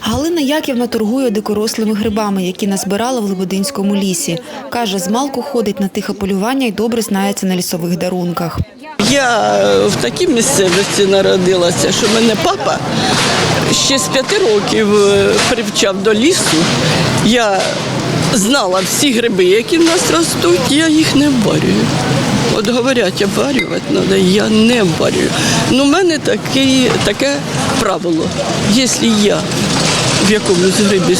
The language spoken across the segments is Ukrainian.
Галина Яківна торгує дикорослими грибами, які назбирала в Лебединському лісі. Каже, змалку ходить на тихе полювання і добре знається на лісових дарунках. Я в такій місцевості народилася, що мене папа ще з п'яти років е, привчав до лісу. Я знала всі гриби, які в нас ростуть, я їх не варюю. От говорять, обварювати треба, я не варюю. Ну, в мене таке, таке правило. Якщо я в якомусь грибі,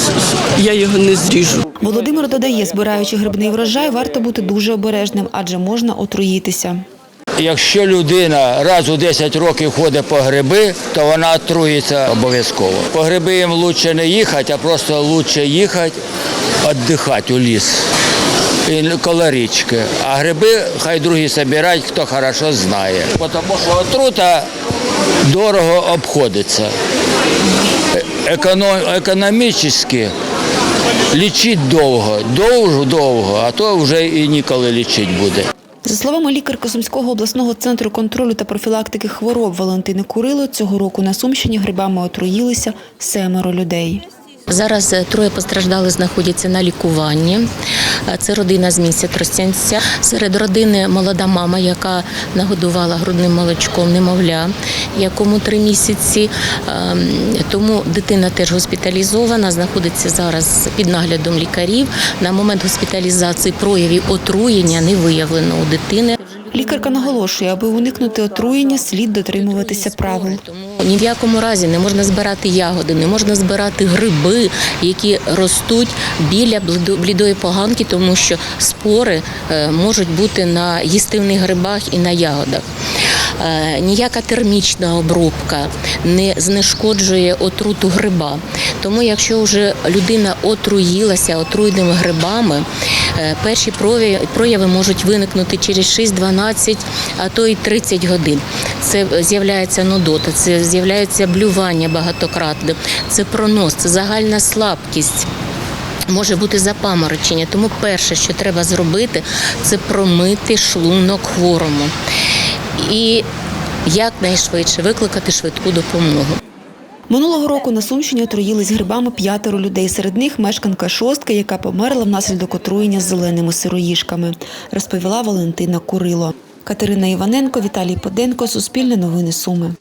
я його не зріжу. Володимир додає, збираючи грибний врожай, варто бути дуже обережним, адже можна отруїтися. Якщо людина раз у 10 років ходить по гриби, то вона отруїться обов'язково. По гриби їм краще не їхати, а просто краще їхати, віддихати у ліс. І коло річки. А гриби хай другі збирають, хто хорошо знає. Тому що отрута дорого обходиться. Економ, економічно лічить довго, довго-довго, а то вже і ніколи лічити буде. За словами лікарки Сумського обласного центру контролю та профілактики хвороб Валентини Курило, цього року на Сумщині грибами отруїлися семеро людей. Зараз троє постраждалих знаходяться на лікуванні. Це родина з місця Тростянця. Серед родини молода мама, яка нагодувала грудним молочком немовля, якому три місяці. Ем, Тому дитина теж госпіталізована, знаходиться зараз під наглядом лікарів. На момент госпіталізації проявів отруєння не виявлено у дитини. Лікарка наголошує, аби уникнути отруєння, слід дотримуватися правил. Ні в якому разі не можна збирати ягоди, не можна збирати гриби, які ростуть біля блідої поганки, тому що спори е, можуть бути на їстивних грибах і на ягодах. Е, Ніяка термічна обробка не знешкоджує отруту гриба. Тому, якщо вже людина отруїлася отруйними грибами, перші прояви, прояви можуть виникнути через 6-12, а то й 30 годин. Це з'являється нудота, це з'являється блювання багатократне, це пронос, це загальна слабкість. Може бути запаморочення, тому перше, що треба зробити, це промити шлунок хворому і якнайшвидше викликати швидку допомогу. Минулого року на Сумщині отруїлись грибами п'ятеро людей. Серед них мешканка шостки, яка померла внаслідок отруєння з зеленими сироїшками, розповіла Валентина Курило. Катерина Іваненко, Віталій Поденко, Суспільне новини Суми.